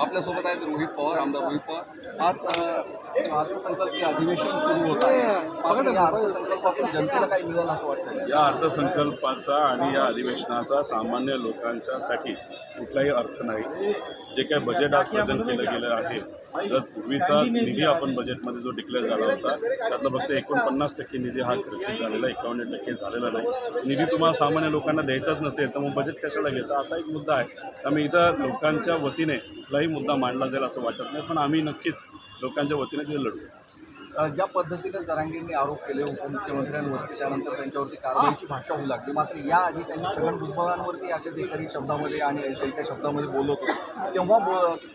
आपल्यासोबत आहेत रोहित पवार आमदार रोहित पवार. आज अर्थसंकल्पीय अधिवेशन सुरू होत आहे. मात्र या अर्थसंकल्पातून जनतेला काही मिळेल असं वाटतं या अर्थसंकल्पाचा आणि या अधिवेशनाचा सामान्य लोकांच्यासाठी कुठलाही अर्थ नाही. जे काही बजेट आज प्रेझेंट केलं गेलं आहे तर पूर्वीचा निधी आपण बजेटमध्ये जो डिक्लेअर झाला होता त्यातलं फक्त एकोणपन्नास टक्के निधी हा खर्चित झालेला एकावन्न टक्के झालेला नाही. निधी तुम्हाला सामान्य लोकांना द्यायचाच नसेल तर मग बजेट कशाला घेतं? असा एक मुद्दा आहे. त्यामुळे इथं लोकांच्या वतीने कुठलाही मुद्दा मांडला जाईल असं वाटत नाही पण आम्ही नक्कीच लोकांच्या वतीने ते लढू. ज्या पद्धतीने जरांगींनी आरोप केले उपमुख्यमंत्र्यांवरती त्यानंतर त्यांच्यावरती कारवाईची भाषा होऊ लागली. मात्र याआधी त्यांनी छगन भुजबळांवरती असे देखील शब्दामध्ये आणि काही शब्दामध्ये बोलत होते तेव्हा बो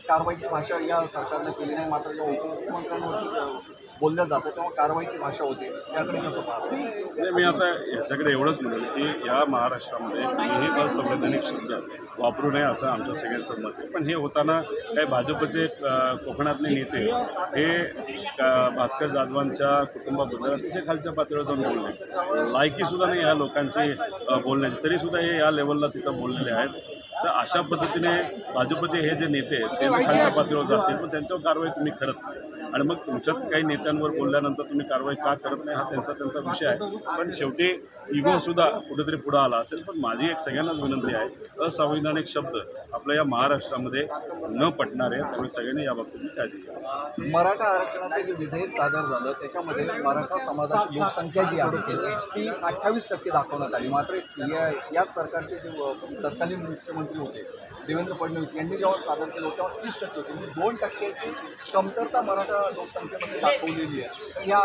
कारवाईची भाषा या सरकारनं केली नाही. मात्र या उपमुख्यमंत्र्यांवरती बोलल्या जातं तेव्हा कारवाईची भाषा होते. त्याकडे कसं पाहतो मी आता याच्याकडे एवढंच म्हणेल की या महाराष्ट्रामध्ये कोणीही असंवैधानिक शब्द वापरू नये असं आमच्या सगळ्यांचं मत आहे. पण हे होताना काही भाजपचे कोकणातले नेते हे भास्कर जाधवांच्या कुटुंबाबद्दल अतिशय खालच्या पातळीवर जाऊन बोलले. लायकीसुद्धा नाही या लोकांची बोलण्याची. तरीसुद्धा हे या लेवलला तिथं बोललेले आहेत. तर अशा पद्धतीने भाजपचे हे जे नेते ते खालच्या पातळीवर जातील पण त्यांच्यावर कारवाई तुम्ही करत नाही. आणि मग तुमच्यात काही नेत्यांवर बोलल्यानंतर तुम्ही कारवाई का करत नाही हा त्यांचा त्यांचा विषय आहे. पण शेवटी इगोसुद्धा कुठेतरी पुढं आला असेल. पण माझी एक सगळ्यांनाच विनंती आहे असंवैधानिक शब्द आपल्या या महाराष्ट्रामध्ये न पटणारे त्यामुळे सगळ्यांनी या बाबतीत काळजी घ्या मराठा आरक्षणाचं जे विधेयक सादर झालं त्याच्यामध्ये मराठा समाजाची लोकसंख्या जी आहे ती अठ्ठावीस टक्के दाखवण्यात आली. मात्र या याच सरकारचे जे तत्कालीन मुख्यमंत्री होते. देवेंद्र फडणवीस यांनी जेव्हा सादर केलं तेव्हा तीस टक्के होते म्हणजे दोन टक्क्याची कमतरता मराठा लोकसंख्येमध्ये दाखवलेली आहे. या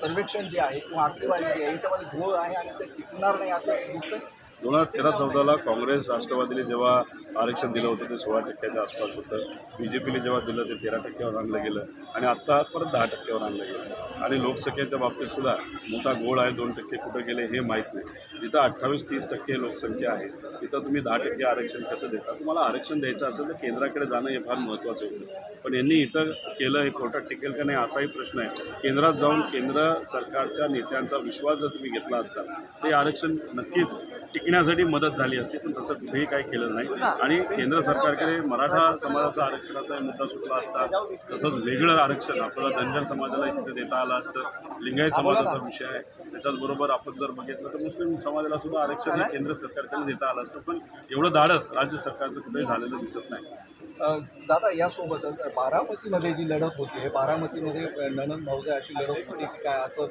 सर्वेक्षण जे आहे किंवा आकडेवारी जी आहे याच्यामध्ये घोळ आहे आणि ते टिकणार नाही असं दिसतं दोन हजार तेरा चौदाला काँग्रेस राष्ट्रवादीने जेव्हा आरक्षण दिलं होतं ते सोळा टक्क्याच्या आसपास होतं. बी जे पीने जेव्हा दिलं ते तेरा टक्क्यावर आणलं गेलं. आणि आत्ता परत दहा टक्क्यावर आणलं गेलं. आणि लोकसंख्येच्या बाबतीतसुद्धा मोठा गोळ आहे दोन टक्के कुठं गेले हे माहीत नाही. जिथं अठ्ठावीस तीस टक्के लोकसंख्या आहे तिथं तुम्ही दहा टक्के आरक्षण कसं देता? तुम्हाला आरक्षण द्यायचं असेल तर केंद्राकडे जाणं हे फार महत्त्वाचं होतं. पण यांनी इथं केलं हे कोर्टात टिकेल का नाही असाही प्रश्न आहे. केंद्रात जाऊन केंद्र सरकारच्या नेत्यांचा विश्वास जर तुम्ही घेतला असता ते आरक्षण नक्कीच टिकण्यासाठी मदत झाली असती पण तसं कुठेही काही केलं नाही. आणि केंद्र सरकारकडे मराठा समाजाचा आरक्षणाचा मुद्दा सुटला असता तसंच वेगळं आरक्षण आपल्याला धनगर समाजाला तिथे देता आलं असतं लिंगायत समाजाचा विषय आहे. त्याच्याचबरोबर आपण जर बघितलं तर मुस्लिम समाजाला सुद्धा आरक्षण हे केंद्र सरकारकडे देता आलं असतं पण एवढं धाडस राज्य सरकारचं कुठेही झालेलं दिसत नाही. दादा यासोबतच बारामतीमध्ये जी लढत होती बारामतीमध्ये ननंद भाऊजा अशी लढत होती की काय असं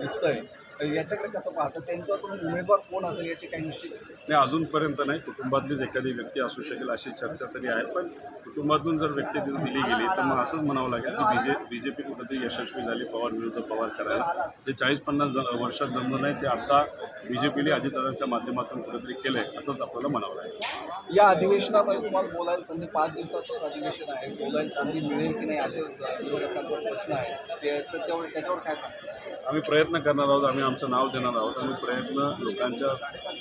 दिसतंय. याच्याकडे कसं पाहतं त्यांच्याकडून उमेदवार कोण असेल याची काही निश्चित नाही अजूनपर्यंत नाही. कुटुंबातलीच एखादी व्यक्ती असू शकेल अशी चर्चा तरी आहे पण कुटुंबातून जर व्यक्ती दिली गेली तर मग असंच म्हणावं लागेल की B J B J P कुठेतरी यशस्वी झाली पवार विरुद्ध पवार करायला. ते चाळीस पन्नास ज वर्षात जमलं नाही ते आता बी जे पीने अजितदादांच्या माध्यमातून कुठेतरी केलं आहे असंच आपल्याला म्हणावं लागेल. या अधिवेशनामध्ये तुम्हाला बोलायला संधी पाच दिवसाचं अधिवेशन आहे. बोलायला संधी मिळेल की नाही असे विरोधकांचा प्रश्न आहे ते तर तेवढं त्याच्यावर काय सांगता? आम्ही प्रयत्न करणार आहोत आम्ही आमचं नाव देणार आहोत आम्ही प्रयत्न लोकांच्या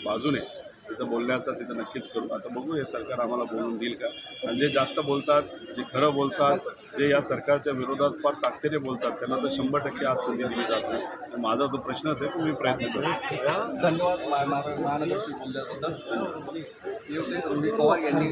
बाजूने तिथं बोलण्याचा तिथं नक्कीच करू. आता बघू हे सरकार आम्हाला बोलून देईल का? आणि जे जास्त बोलतात जे खरं बोलतात जे या सरकारच्या विरोधात फार ताकदीने बोलतात त्यांना तर शंभर टक्के आज संधी दिली जात नाही. तर माझा तो प्रश्नच आहे तो मी प्रयत्न करू धन्यवाद मा- बोलल्याबद्दल रोहित पवार यांनी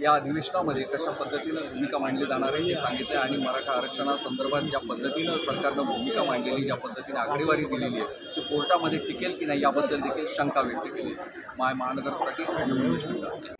या अधिवेशनामध्ये कशा पद्धतीनं भूमिका मांडली जाणार आहे हे सांगितलं आणि मराठा आरक्षणासंदर्भात ज्या पद्धतीनं सरकारनं भूमिका मांडलेली ज्या पद्धतीने आकडेवारी दिलेली आहे ती कोर्टामध्ये टिकेल की नाही याबद्दल देखील शंका व्यक्त केली मा महानगरसाठी.